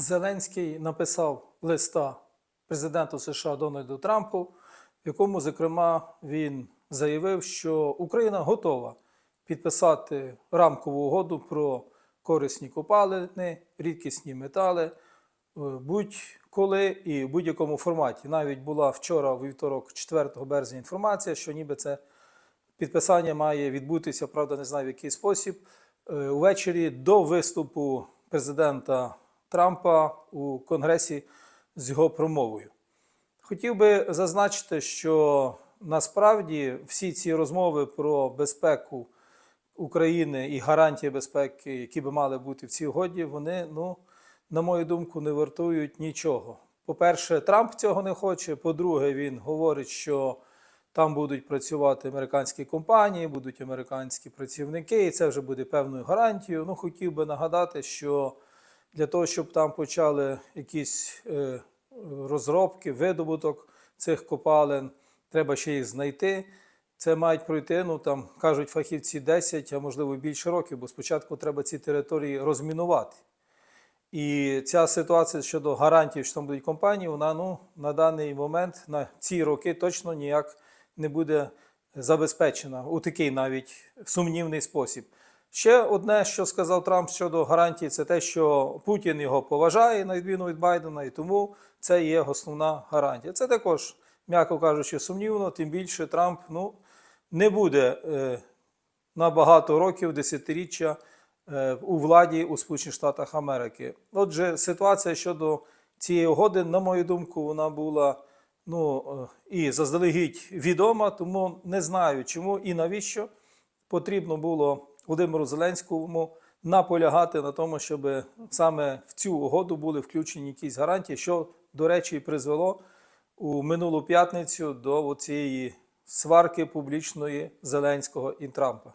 Зеленський написав листа президенту США Дональду Трампу, в якому, зокрема, він заявив, що Україна готова підписати рамкову угоду про корисні копалини, рідкісні метали е, будь-коли і в будь-якому форматі. Навіть була вчора, вівторок, 4 березня, інформація, що ніби це підписання має відбутися, правда, не знаю в який спосіб. е, Увечері до виступу президента Трампа у Конгресі з його промовою. Хотів би зазначити, що насправді всі ці розмови про безпеку України і гарантії безпеки, які би мали бути в цій угоді, вони, ну, на мою думку, не вартують нічого. По-перше, Трамп цього не хоче. По-друге, він говорить, що там будуть працювати американські компанії, будуть американські працівники, і це вже буде певною гарантією. Ну, хотів би нагадати, що для того, щоб там почали якісь е, розробки, видобуток цих копалин, треба ще їх знайти. Це мають пройти, ну там кажуть фахівці 10, а можливо більше років, бо спочатку треба ці території розмінувати. І ця ситуація щодо гарантій, що там будуть компанії, вона ну, на даний момент, на ці роки точно ніяк не буде забезпечена у такий навіть сумнівний спосіб. Ще одне, що сказав Трамп щодо гарантій, це те, що Путін його поважає на відміну від Байдена, і тому це є основна гарантія. Це також, м'яко кажучи, сумнівно, тим більше Трамп ну, не буде е, на багато років, десятиріччя е, у владі у Сполучених Штатах Америки. Отже, ситуація щодо цієї угоди, на мою думку, вона була ну, е, і заздалегідь відома, тому не знаю, чому і навіщо потрібно було Володимиру Зеленському наполягати на тому, щоб саме в цю угоду були включені якісь гарантії, що, до речі, і призвело у минулу п'ятницю до цієї сварки публічної Зеленського і Трампа.